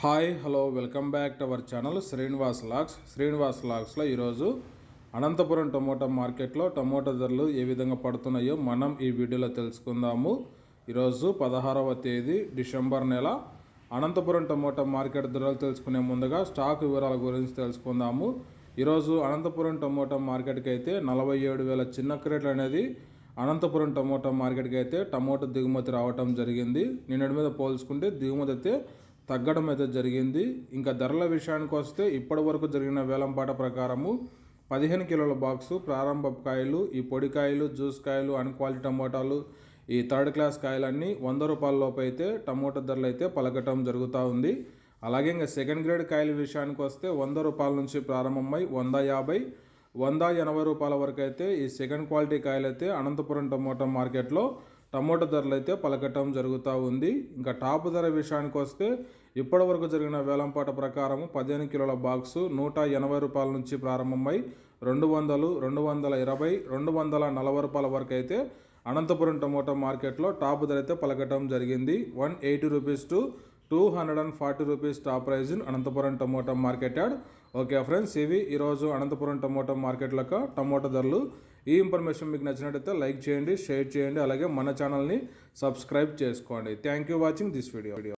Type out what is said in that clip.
Hi hello welcome back to our channel Srinivas lakhs Srinivas లాక్స్లో ఈరోజు Anantapuram tomato మార్కెట్లో టమోటా ధరలు ఏ విధంగా పడుతున్నాయో మనం ఈ వీడియోలో తెలుసుకుందాము. ఈరోజు పదహారవ తేదీ డిసెంబర్ నెల. అనంతపురం టమోటా మార్కెట్ ధరలు తెలుసుకునే ముందుగా స్టాక్ వివరాల గురించి తెలుసుకుందాము. ఈరోజు అనంతపురం టమోటా మార్కెట్కి అయితే నలభై ఏడు వేల చిన్న క్రేట్లు అనేది అనంతపురం టమోటా మార్కెట్కి అయితే టమోటా దిగుమతి రావటం జరిగింది. నిన్నటి మీద పోల్చుకుంటే దిగుమతి అయితే తగ్గడం అయితే జరిగింది. ఇంకా ధరల విషయానికి వస్తే ఇప్పటి వరకు జరిగిన వేలంపాట ప్రకారము పదిహేను కిలోల బాక్సు ప్రారంభ కాయలు ఈ పొడి కాయలు జ్యూస్ కాయలు అన్ క్వాలిటీ టమోటాలు ఈ థర్డ్ క్లాస్ కాయలన్నీ వంద రూపాయల లోపు అయితే టమోటా ధరలు అయితే పలకటం జరుగుతూ ఉంది. అలాగే ఇంకా సెకండ్ గ్రేడ్ కాయల విషయానికి వస్తే వంద రూపాయల నుంచి ప్రారంభమై వంద యాభై వంద ఎనభై రూపాయల వరకు అయితే ఈ సెకండ్ క్వాలిటీ కాయలు అయితే అనంతపురం టమోటా మార్కెట్లో టమోటా ధరలు అయితే పలకటం జరుగుతూ ఉంది. ఇంకా టాప్ ధర విషయానికి వస్తే ఇప్పటివరకు జరిగిన వేలంపాట ప్రకారం పదిహేను కిలోల బాక్సు నూట ఎనభై రూపాయల నుంచి ప్రారంభమై రెండు వందలు రెండు వందల ఇరవై రెండు వందల నలభై రూపాయల వరకు అయితే అనంతపురం టమోటా మార్కెట్లో టాప్ ధర అయితే పలకటం జరిగింది. One eighty rupees to two hundred and forty rupees top price in Anantapuram tomato market yard. Okay friends ఇవి ఈరోజు అనంతపురం టమోటా మార్కెట్లకు టమోటా ధరలు. ఈ ఇన్ఫర్మేషన్ మీకు నచ్చినట్టయితే లైక్ చేయండి షేర్ చేయండి అలాగే మన ఛానల్ని సబ్స్క్రైబ్ చేసుకోండి. Thank you watching this video